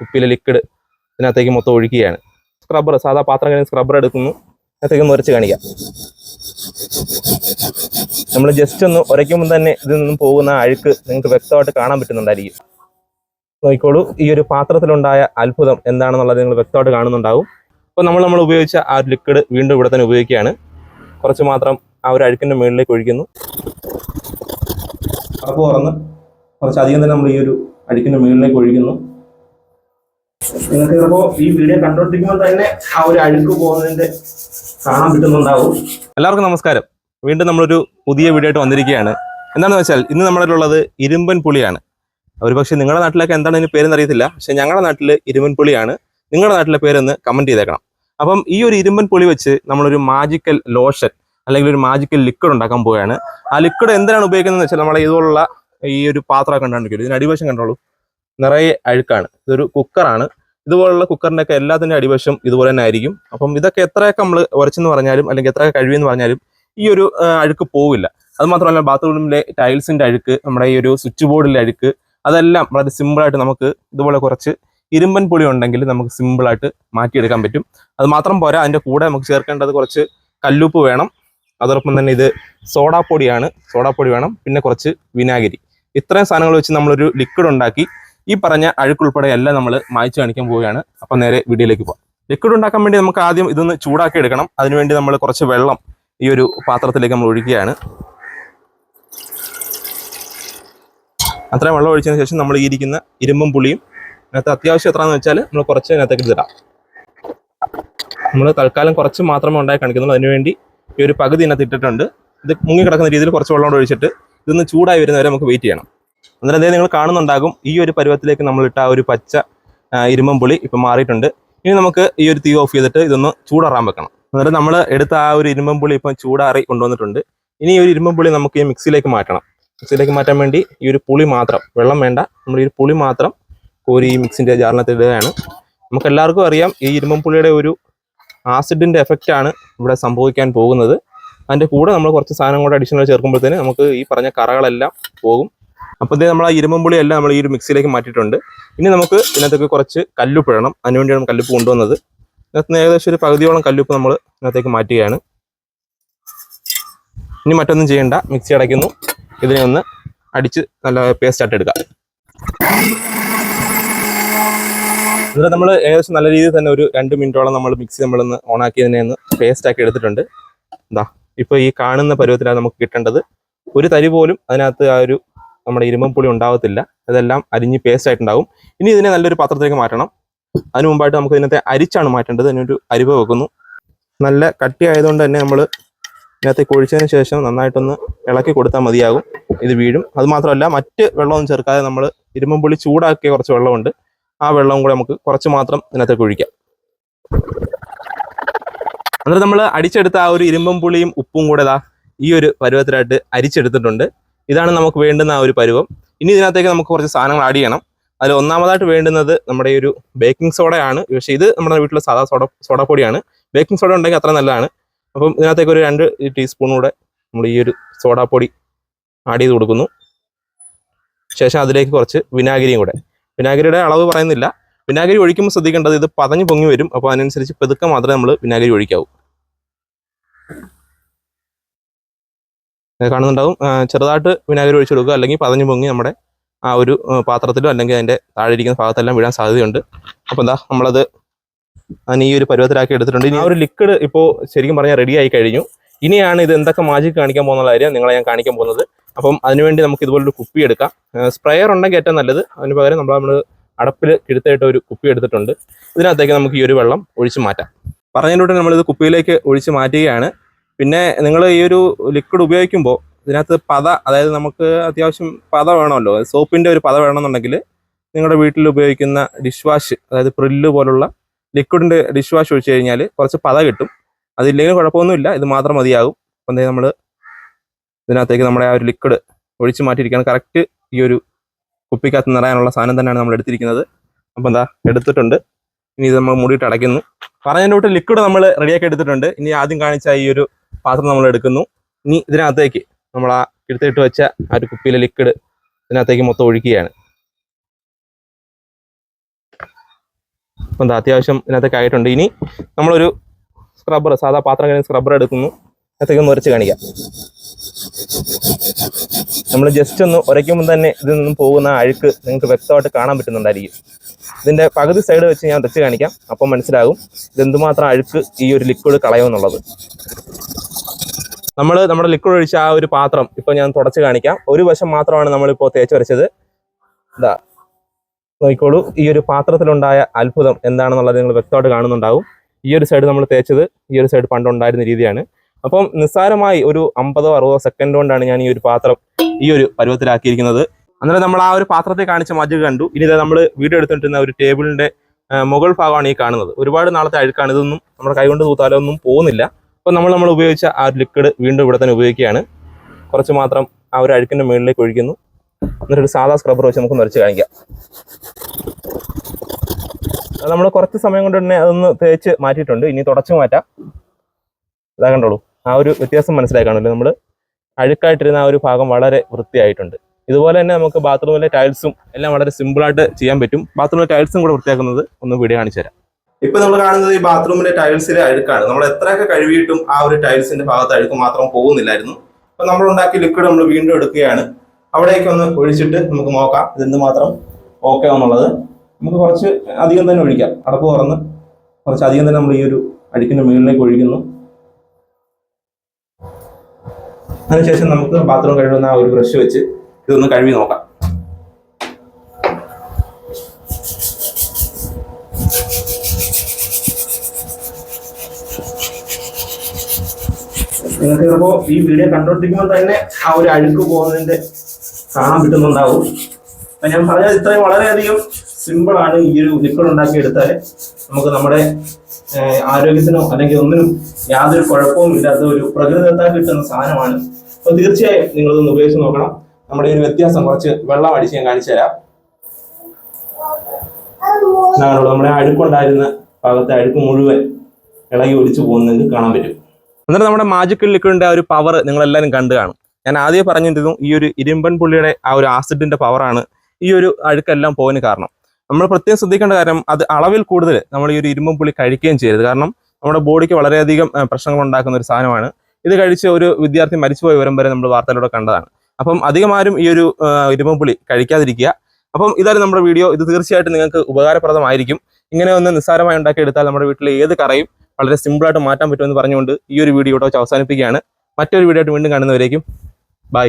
കുപ്പിയിലെ liquid ഇതിനകത്തേക്ക് മൊത്തം ഒഴിക്കുകയാണ് scrubber സാധാ പാത്രം കഴിഞ്ഞ് സ്ക്രബ്ബർ എടുക്കുന്നു. അതിനകത്തേക്ക് ഒന്ന് ഉരച്ച് കാണിക്കാം. നമ്മൾ ജസ്റ്റ് ഒന്ന് ഉരയ്ക്കുമ്പോൾ തന്നെ ഇതിൽ നിന്നും പോകുന്ന അഴുക്ക് നിങ്ങൾക്ക് വ്യക്തമായിട്ട് കാണാൻ പറ്റുന്നുണ്ടായിരിക്കും. നോക്കിക്കോളൂ ഈ ഒരു പാത്രത്തിലുണ്ടായ അത്ഭുതം എന്താണെന്നുള്ളത് നിങ്ങൾ വ്യക്തമായിട്ട് കാണുന്നുണ്ടാവും. അപ്പോൾ നമ്മൾ നമ്മൾ ഉപയോഗിച്ച ആ ഒരു ലിക്വിഡ് വീണ്ടും ഇവിടെ തന്നെ ഉപയോഗിക്കുകയാണ്. കുറച്ച് മാത്രം ആ ഒരു അഴുക്കിന്റെ മുകളിലേക്ക് ഒഴിക്കുന്നു അപ്പോൾ തുറന്ന് കുറച്ച് അധികം തന്നെ നമ്മൾ ഈ ഒരു അഴുക്കിന്റെ മുകളിലേക്ക് ഒഴിക്കുന്നു നിങ്ങൾക്ക് ചിലപ്പോ ഈ വീഡിയോ കണ്ടോണ്ടിരിക്കുമ്പോൾ തന്നെ ആ ഒരു അഴുക്ക് പോകുന്നതിന്റെ കാണാൻ പറ്റുന്നുണ്ടാവും. എല്ലാവർക്കും നമസ്കാരം. വീണ്ടും നമ്മളൊരു പുതിയ വീഡിയോ ആയിട്ട് വന്നിരിക്കുകയാണ്. എന്താണെന്ന് വെച്ചാൽ ഇന്ന് നമ്മുടെ ഉള്ളത് ഇരുമ്പൻ പുളിയാണ്. ഒരുപക്ഷെ നിങ്ങളുടെ നാട്ടിലൊക്കെ എന്താണ് ഇതിന് പേരെന്ന് അറിയത്തില്ല. പക്ഷെ ഞങ്ങളുടെ നാട്ടിൽ ഇരുമ്പൻ പുളിയാണ്. നിങ്ങളുടെ നാട്ടിലെ പേരെന്ന് കമന്റ് ചെയ്തേക്കണം. അപ്പം ഈ ഒരു ഇരുമ്പൻ പുളി വെച്ച് നമ്മളൊരു മാജിക്കൽ ലോഷൻ അല്ലെങ്കിൽ ഒരു മാജിക്കൽ ലിക്വിഡ് ഉണ്ടാക്കാൻ പോവുകയാണ്. ആ ലിക്വിഡ് എന്തിനാണ് ഉപയോഗിക്കുന്നത് വെച്ചാൽ നമ്മളെ ഇതുപോലുള്ള ഈ ഒരു പാത്രമൊക്കെ കണ്ടുകൊണ്ടിരിക്കും ഇതിന് അടിവശം കണ്ടോളൂ. നിറയെ അഴുക്കാണ്. ഇതൊരു കുക്കറാണ് ഇതുപോലുള്ള കുക്കറിന്റെ ഒക്കെ എല്ലാത്തിന്റെ അടിവശം ഇതുപോലെ തന്നെ ആയിരിക്കും. അപ്പം ഇതൊക്കെ എത്രയൊക്കെ നമ്മൾ ഉരച്ചെന്ന് പറഞ്ഞാലും അല്ലെങ്കിൽ എത്രയൊക്കെ കഴിവെന്ന് പറഞ്ഞാലും ഈ ഒരു അഴുക്ക് പോവില്ല. അത് മാത്രമല്ല ബാത്റൂമിലെ ടൈൽസിന്റെ അഴുക്ക് നമ്മുടെ ഈ ഒരു സ്വിച്ച് ബോർഡിലെ അഴുക്ക് അതെല്ലാം വളരെ സിമ്പിളായിട്ട് നമുക്ക് ഇതുപോലെ കുറച്ച് ഇരുമ്പൻ പൊടി ഉണ്ടെങ്കിൽ നമുക്ക് സിമ്പിളായിട്ട് മാറ്റിയെടുക്കാൻ പറ്റും. അത് മാത്രം പോരാ അതിന്റെ കൂടെ നമുക്ക് ചേർക്കേണ്ടത് കുറച്ച് കല്ലുപ്പ് വേണം. അതോടൊപ്പം തന്നെ ഇത് സോഡാപ്പൊടിയാണ്. സോഡാപ്പൊടി വേണം. പിന്നെ കുറച്ച് വിനാഗിരി. ഇത്രയും സാധനങ്ങൾ വെച്ച് നമ്മളൊരു ലിക്വിഡ് ഉണ്ടാക്കി ഈ പറഞ്ഞ അഴുക്കുൾപ്പെടെ എല്ലാം നമ്മൾ മായ്ച്ചു കാണിക്കാൻ പോവുകയാണ്. അപ്പം നേരെ വീഡിയോയിലേക്ക് പോകാം ലിക്വിഡ് ഉണ്ടാക്കാൻ വേണ്ടി നമുക്ക് ആദ്യം ഇതൊന്ന് ചൂടാക്കി എടുക്കണം. അതിനുവേണ്ടി നമ്മൾ കുറച്ച് വെള്ളം ഈ ഒരു പാത്രത്തിലേക്ക് നമ്മൾ ഒഴിക്കുകയാണ്. അത്രയും വെള്ളം ഒഴിച്ചതിന് ശേഷം നമ്മൾ ഈ ഇരിക്കുന്ന ഇരുമ്പും പുളിയും അതിനകത്ത് അത്യാവശ്യം എത്രയാണെന്ന് വെച്ചാൽ നമ്മൾ കുറച്ച് അതിനകത്തേക്ക് ഇടാം. നമ്മൾ തൽക്കാലം കുറച്ച് മാത്രമേ ഉണ്ടായി കാണിക്കുന്നുള്ളൂ. അതിനുവേണ്ടി ഈ ഒരു പകുതി ഇതിനകത്ത് ഇട്ടിട്ടുണ്ട്. ഇത് മുങ്ങി കിടക്കുന്ന രീതിയിൽ കുറച്ച് വെള്ളം ഒഴിച്ചിട്ട് ഇതൊന്ന് ചൂടായി വരുന്നവരെ നമുക്ക് വെയിറ്റ് ചെയ്യണം. അന്നേരം അതേ നിങ്ങൾ കാണുന്നുണ്ടാകും. ഈ ഒരു പരുവത്തിലേക്ക് നമ്മൾ ഇട്ട ആ ഒരു പച്ച ഇരുമ്പം പുളി ഇപ്പം മാറിയിട്ടുണ്ട്. ഇനി നമുക്ക് ഈ ഒരു തീ ഓഫ് ചെയ്തിട്ട് ഇതൊന്ന് ചൂടാറാൻ വെക്കണം. അന്നേരം നമ്മൾ എടുത്ത ആ ഒരു ഇരുമ്പം പുളി ഇപ്പം ചൂടാറി കൊണ്ടുവന്നിട്ടുണ്ട്. ഇനി ഈ ഒരു ഇരുമ്പം പുളി നമുക്ക് ഈ മിക്സിയിലേക്ക് മാറ്റണം. മിക്സിയിലേക്ക് മാറ്റാൻ വേണ്ടി ഈ ഒരു പുളി മാത്രം വെള്ളം വേണ്ട. നമ്മൾ ഈ പുളി മാത്രം കോരി ഈ മിക്സിന്റെ ജാറിനകത്ത് ഇടുകയാണ്. നമുക്ക് എല്ലാവർക്കും അറിയാം ഈ ഇരുമ്പം പുളിയുടെ ഒരു ആസിഡിന്റെ എഫക്റ്റാണ് ഇവിടെ സംഭവിക്കാൻ പോകുന്നത്. അതിന്റെ കൂടെ നമ്മൾ കുറച്ച് സാധനം കൂടെ അഡീഷണൽ ചേർക്കുമ്പോഴത്തേന് നമുക്ക് ഈ പറഞ്ഞ കറകളെല്ലാം പോകും. അപ്പോൾ ഇത് നമ്മൾ ആ ഇരുമ്പും പുളിയെല്ലാം നമ്മൾ ഈ ഒരു മിക്സിയിലേക്ക് മാറ്റിയിട്ടുണ്ട്. ഇനി നമുക്ക് ഇതിനകത്തേക്ക് കുറച്ച് കല്ലുപ്പ് ഇടണം അതിനുവേണ്ടിയാണ് കല്ലുപ്പ് കൊണ്ടുവന്നത്. ഇതിനകത്ത് ഏകദേശം ഒരു പകുതിയോളം കല്ലുപ്പ് നമ്മൾ ഇതിനകത്തേക്ക് മാറ്റുകയാണ്. ഇനി മറ്റൊന്നും ചെയ്യണ്ട. മിക്സി അടയ്ക്കുന്നു. ഇതിനെ ഒന്ന് അടിച്ച് നല്ല പേസ്റ്റ് ആയിട്ട് എടുക്കാം. നമ്മൾ ഏകദേശം നല്ല രീതിയിൽ തന്നെ ഒരു രണ്ട് മിനിറ്റോളം നമ്മൾ മിക്സി നമ്മളൊന്ന് ഓൺ ആക്കിയതിനെ ഒന്ന് പേസ്റ്റ് ആക്കി എടുത്തിട്ടുണ്ട്. എന്താ ഇപ്പൊ ഈ കാണുന്ന പരുവത്തിലാണ് നമുക്ക് കിട്ടേണ്ടത്. ഒരു തരി പോലും അതിനകത്ത് ആ ഒരു നമ്മുടെ ഇരുമ്പുളി പുളി ഉണ്ടാവത്തില്ല. അതെല്ലാം അരിഞ്ഞ് പേസ്റ്റ് ആയിട്ടുണ്ടാവും. ഇനി ഇതിനെ നല്ലൊരു പാത്രത്തിലേക്ക് മാറ്റണം. അതിന് മുമ്പായിട്ട് നമുക്ക് ഇതിനകത്തെ അരിച്ചാണ് മാറ്റേണ്ടത്. അതിനൊരു അരിവ വെക്കുന്നു. നല്ല കട്ടിയായതുകൊണ്ട് തന്നെ നമ്മൾ ഇതിനകത്തേക്ക് ഒഴിച്ചതിന് ശേഷം നന്നായിട്ടൊന്ന് ഇളക്കി കൊടുത്താൽ മതിയാകും. ഇത് വീഴും. അതുമാത്രമല്ല മറ്റ് വെള്ളമൊന്നും ചേർക്കാതെ നമ്മൾ ഇരുമ്പുളി ചൂടാക്കിയ കുറച്ച് വെള്ളമുണ്ട്. ആ വെള്ളവും കൂടെ നമുക്ക് കുറച്ച് മാത്രം ഇതിനകത്തേക്ക് ഒഴിക്കാം. എന്നിട്ട് നമ്മൾ അടിച്ചെടുത്ത ആ ഒരു ഇരുമ്പം പുളിയും ഉപ്പും കൂടെ ഈ ഒരു പരുവത്തിലായിട്ട് അരിച്ചെടുത്തിട്ടുണ്ട്. ഇതാണ് നമുക്ക് വേണ്ടുന്ന ആ ഒരു പരുവം. ഇനി ഇതിനകത്തേക്ക് നമുക്ക് കുറച്ച് സാധനങ്ങൾ ആഡ് ചെയ്യണം. അതിൽ ഒന്നാമതായിട്ട് വേണ്ടുന്നത് നമ്മുടെ ഈ ഒരു ബേക്കിംഗ് സോഡയാണ് പക്ഷേ ഇത് നമ്മുടെ വീട്ടിലെ സാധാ സോഡ സോഡപ്പൊടിയാണ് ബേക്കിംഗ് സോഡ ഉണ്ടെങ്കിൽ അത്ര നല്ലതാണ്. അപ്പം ഇതിനകത്തേക്ക് ഒരു രണ്ട് ടീസ്പൂൺ കൂടെ നമ്മൾ ഈ ഒരു സോഡാപ്പൊടി ആഡ് ചെയ്ത് കൊടുക്കുന്നു. ശേഷം അതിലേക്ക് കുറച്ച് വിനാഗിരിയും കൂടെ. വിനാഗിരിയുടെ അളവ് പറയുന്നില്ല. വിനാഗിരി ഒഴിക്കുമ്പോൾ ശ്രദ്ധിക്കേണ്ടത് ഇത് പതഞ്ഞ് പൊങ്ങി വരും. അപ്പോൾ അതിനനുസരിച്ച് പെതുക്കെ മാത്രമേ നമ്മൾ വിനാഗിരി ഒഴിക്കാവൂ. കാണുന്നുണ്ടാവും. ചെറുതായിട്ട് വിനാഗിരി ഒഴിച്ചു കൊടുക്കുക. അല്ലെങ്കിൽ പതഞ്ഞ് പൊങ്ങി നമ്മുടെ ആ ഒരു പാത്രത്തിലോ അല്ലെങ്കിൽ അതിന്റെ താഴെ ഇരിക്കുന്ന ഭാഗത്തെല്ലാം വീഴാൻ സാധ്യതയുണ്ട്. അപ്പോൾ എന്താ നമ്മളത് അതിന് ഈ ഒരു പരുവത്തിലാക്കി എടുത്തിട്ടുണ്ട്. ഇനി ആ ഒരു ലിക്വിഡ് ഇപ്പോൾ ശരിക്കും പറഞ്ഞാൽ റെഡി ആയി കഴിഞ്ഞു. ഇനിയാണ് ഇത് എന്തൊക്കെ മാജിക് കാണിക്കാൻ പോകുന്ന കാര്യം നിങ്ങളെ ഞാൻ കാണിക്കാൻ പോകുന്നത്. അപ്പം അതിനുവേണ്ടി നമുക്ക് ഇതുപോലൊരു കുപ്പി എടുക്കാം. സ്പ്രെയർ ഉണ്ടെങ്കിൽ ഏറ്റവും നല്ലത്. അതിന് പകരം നമ്മൾ നമ്മൾ അടപ്പിൽ കിടുത്തായിട്ട് ഒരു കുപ്പി എടുത്തിട്ടുണ്ട്. ഇതിനകത്തേക്ക് നമുക്ക് ഈ ഒരു വെള്ളം ഒഴിച്ച് മാറ്റാം. പറഞ്ഞതിലൂടെ നമ്മളിത് കുപ്പിയിലേക്ക് ഒഴിച്ച് മാറ്റുകയാണ്. പിന്നെ നിങ്ങൾ ഈ ഒരു ലിക്വിഡ് ഉപയോഗിക്കുമ്പോൾ ഇതിനകത്ത് പത അതായത് നമുക്ക് അത്യാവശ്യം പത വേണമല്ലോ. സോപ്പിന്റെ ഒരു പത വേണമെന്നുണ്ടെങ്കിൽ നിങ്ങളുടെ വീട്ടിൽ ഉപയോഗിക്കുന്ന ഡിഷ് വാഷ് അതായത് പ്രില്ല് പോലുള്ള ലിക്വിഡിന്റെ ഡിഷ് വാഷ് ഒഴിച്ചു കഴിഞ്ഞാൽ കുറച്ച് പത കിട്ടും. അതില്ലെങ്കിലും കുഴപ്പമൊന്നുമില്ല ഇത് മാത്രം മതിയാകും. അപ്പം നമ്മൾ ഇതിനകത്തേക്ക് നമ്മുടെ ആ ഒരു ലിക്വിഡ് ഒഴിച്ച് മാറ്റിയിരിക്കുകയാണ്. കറക്റ്റ് ഈ ഒരു കുപ്പിക്കകത്ത് നിറയാനുള്ള സാധനം തന്നെയാണ് നമ്മൾ എടുത്തിരിക്കുന്നത്. അപ്പം എന്താ എടുത്തിട്ടുണ്ട്. ഇനി ഇത് നമ്മൾ മുടിയിട്ട് അടയ്ക്കുന്നു. പറഞ്ഞതിന്റെ ലിക്വിഡ് നമ്മൾ റെഡിയാക്കി എടുത്തിട്ടുണ്ട്. ഇനി ആദ്യം കാണിച്ച ഈ ഒരു പാത്രം നമ്മൾ എടുക്കുന്നു. ഇനി ഇതിനകത്തേക്ക് നമ്മൾ ആ എടുത്തിട്ട് വെച്ച ആ ഒരു കുപ്പിയിലെ ലിക്വിഡ് ഇതിനകത്തേക്ക് മൊത്തം ഒഴിക്കുകയാണ്. അപ്പം എന്താ അത്യാവശ്യം ഇതിനകത്തേക്ക് ആയിട്ടുണ്ട്. ഇനി നമ്മളൊരു സ്ക്രബ്ബർ സാധാ പാത്രം കഴിഞ്ഞ സ്ക്രബ്ബർ എടുക്കുന്നു. അതിനകത്തേക്ക് ഒന്ന് ഉരച്ച് കാണിക്കാം. നമ്മൾ ജസ്റ്റ് ഒന്ന് ഉരയ്ക്കുമ്പോൾ തന്നെ ഇതിൽ നിന്നും പോകുന്ന അഴുക്ക് നിങ്ങൾക്ക് വ്യക്തമായിട്ട് കാണാൻ പറ്റുന്നുണ്ടായിരിക്കും. ഇതിന്റെ പകുതി സൈഡ് വെച്ച് ഞാൻ ഉരച്ച് കാണിക്കാം. അപ്പം മനസ്സിലാകും ഇതെന്തുമാത്രം അഴുക്ക് ഈ ഒരു ലിക്വിഡ് കളയുമെന്നുള്ളത്. നമ്മൾ നമ്മുടെ ലിക്വിഡ് ഒഴിച്ച ആ ഒരു പാത്രം ഇപ്പോൾ ഞാൻ തുടച്ച് കാണിക്കാം. ഒരു വശം മാത്രമാണ് നമ്മളിപ്പോൾ തേച്ച് വരച്ചത്. ഇതാ നോക്കിക്കോളൂ. ഈ ഒരു പാത്രത്തിലുണ്ടായ അത്ഭുതം എന്താണെന്നുള്ളത് നിങ്ങൾ വ്യക്തമായിട്ട് കാണുന്നുണ്ടാവും. ഈ ഒരു സൈഡ് നമ്മൾ തേച്ചത് ഈ ഒരു സൈഡ് പണ്ടുണ്ടായിരുന്ന രീതിയാണ്. അപ്പം നിസ്സാരമായി ഒരു അമ്പതോ അറുപതോ സെക്കൻഡ് കൊണ്ടാണ് ഞാൻ ഈ ഒരു പാത്രം ഈ ഒരു പരുവത്തിലാക്കിയിരിക്കുന്നത്. അന്നേരം നമ്മൾ ആ ഒരു പാത്രത്തെ കാണിച്ച മജ് കണ്ടു. ഇനി നമ്മൾ വീഡിയോ എടുത്തിട്ടിരുന്ന ഒരു ടേബിളിന്റെ മുകൾ ഭാഗമാണ് ഈ കാണുന്നത്. ഒരുപാട് നാളത്തെ അഴുക്കാണ്. ഇതൊന്നും നമ്മുടെ കൈകൊണ്ട് തൂത്താലോ ഒന്നും പോകുന്നില്ല. അപ്പോൾ നമ്മൾ നമ്മൾ ഉപയോഗിച്ച ആ ഒരു ലിക്വിഡ് വീണ്ടും ഇവിടെ തന്നെ ഉപയോഗിക്കുകയാണ്. കുറച്ച് മാത്രം ആ ഒരു അഴുക്കിന്റെ മുകളിലേക്ക് ഒഴിക്കുന്നു. എന്നിട്ടൊരു സാധാ സ്ക്രബ്ബർ വെച്ച് നമുക്ക് നിറച്ച് കാണിക്കാം. നമ്മൾ കുറച്ച് സമയം കൊണ്ട് തന്നെ അതൊന്ന് തേച്ച് മാറ്റിയിട്ടുണ്ട്. ഇനി തുടച്ച് മാറ്റാം. ഇതാ കണ്ടോളൂ. ആ ഒരു വ്യത്യാസം മനസ്സിലായി കാണുമല്ലോ നമ്മൾ അഴുക്കായിട്ടിരുന്ന ആ ഒരു ഭാഗം വളരെ വൃത്തിയായിട്ടുണ്ട്. ഇതുപോലെ തന്നെ നമുക്ക് ബാത്റൂമിലെ ടൈൽസും എല്ലാം വളരെ സിമ്പിളായിട്ട് ചെയ്യാൻ പറ്റും. ബാത്റൂമിലെ ടൈൽസും കൂടെ വൃത്തിയാക്കുന്നത് ഒന്ന് വീഡിയോ കാണിച്ചു തരാം. ഇപ്പൊ നമ്മൾ കാണുന്നത് ഈ ബാത്റൂമിന്റെ ടൈൽസിലെ അഴുക്കാണ്. നമ്മൾ എത്രയൊക്കെ കഴുകിയിട്ടും ആ ഒരു ടൈൽസിന്റെ ഭാഗത്ത് അഴുക്ക് മാത്രം പോകുന്നില്ലായിരുന്നു. അപ്പൊ നമ്മൾ ഉണ്ടാക്കിയ ലിക്വിഡ് നമ്മൾ വീണ്ടും എടുക്കുകയാണ്. അവിടേക്ക് ഒന്ന് ഒഴിച്ചിട്ട് നമുക്ക് നോക്കാം ഇതെന്ത് മാത്രം ഓക്കെ എന്നുള്ളത് നമുക്ക് കുറച്ച് അധികം തന്നെ ഒഴിക്കാം. അടപ്പ് തുറന്ന് കുറച്ച് അധികം തന്നെ നമ്മൾ ഈ ഒരു അഴുക്കിന്റെ മുകളിലേക്ക് ഒഴിക്കുന്നു. അതിനുശേഷം നമുക്ക് ബാത്റൂം കഴുകുന്ന ആ ഒരു ബ്രഷ് വെച്ച് ഇതൊന്ന് കഴുകി നോക്കാം. നിങ്ങൾക്ക് ചിലപ്പോ ഈ വീഡിയോ കണ്ടുപിടിക്കുമ്പോൾ തന്നെ ആ ഒരു അഴുക്ക് പോകുന്നതിന്റെ കാണാൻ പറ്റുന്നുണ്ടാവും. അപ്പൊ ഞാൻ പറഞ്ഞത് ഇത്രയും വളരെയധികം സിമ്പിൾ ആണ് ഈ ഒരു ലിക്വിഡ് ഉണ്ടാക്കി എടുത്താൽ നമുക്ക് നമ്മുടെ ആരോഗ്യത്തിനോ അല്ലെങ്കിൽ ഒന്നിനും യാതൊരു കുഴപ്പവും ഇല്ലാത്ത ഒരു പ്രകൃതിദത്താൽ കിട്ടുന്ന സാധനമാണ്. അപ്പൊ തീർച്ചയായും നിങ്ങൾ നിങ്ങളിതൊന്ന് ഉപയോഗിച്ച് നോക്കണം. നമ്മുടെ ഒരു വ്യത്യാസം കുറച്ച് വെള്ളം അടിച്ച് ഞാൻ കാണിച്ചു തരാം. നമ്മുടെ അഴുക്കുണ്ടായിരുന്ന ഭാഗത്തെ അഴുക്ക് മുഴുവൻ ഇളകി ഒലിച്ചു പോകുന്നത് കാണാൻ പറ്റും. എന്നിട്ട് നമ്മുടെ മാജിക്കൽ ലിക്വിഡിന്റെ ആ ഒരു പവർ നിങ്ങൾ എല്ലാവരും കണ്ടു കാണും. ഞാൻ ആദ്യം പറഞ്ഞിരുന്നു ഈ ഒരു ഇരുമ്പൻ പുള്ളിയുടെ ആ ഒരു ആസിഡിന്റെ പവറാണ് ഈ ഒരു അഴുക്കെല്ലാം പോകാൻ കാരണം. നമ്മൾ പ്രത്യേകം ശ്രദ്ധിക്കേണ്ട കാര്യം അത് അളവിൽ കൂടുതൽ നമ്മൾ ഈ ഒരു ഇരുമ്പൻ പുള്ളി കഴിക്കുകയും ചെയ്യരുത്. കാരണം നമ്മുടെ ബോഡിക്ക് വളരെയധികം പ്രശ്നങ്ങൾ ഉണ്ടാക്കുന്ന ഒരു സാധനമാണ്. ഇത് കഴിച്ച് ഒരു വിദ്യാർത്ഥി മരിച്ചുപോയ വിവരം വരെ നമ്മൾ വാർത്തയിലൂടെ കണ്ടതാണ്. അപ്പം അധികമാരും ഈ ഒരു ഇരുമ്പൻ പുളി കഴിക്കാതിരിക്കുക. അപ്പം ഇതായിരുന്നു നമ്മുടെ വീഡിയോ. ഇത് തീർച്ചയായിട്ടും നിങ്ങൾക്ക് ഉപകാരപ്രദമായിരിക്കും. ഇങ്ങനെ ഒന്ന് നിസ്സാരമായി ഉണ്ടാക്കിയെടുത്താൽ നമ്മുടെ വീട്ടിലെ ഏത് കറയും വളരെ സിമ്പിളായിട്ട് മാറ്റാൻ പറ്റുമെന്ന് പറഞ്ഞുകൊണ്ട് ഈ ഒരു വീഡിയോ അവസാനിപ്പിക്കുകയാണ്. മറ്റൊരു വീഡിയോ ആയിട്ട് വീണ്ടും കാണുന്നവരേക്കും ബൈ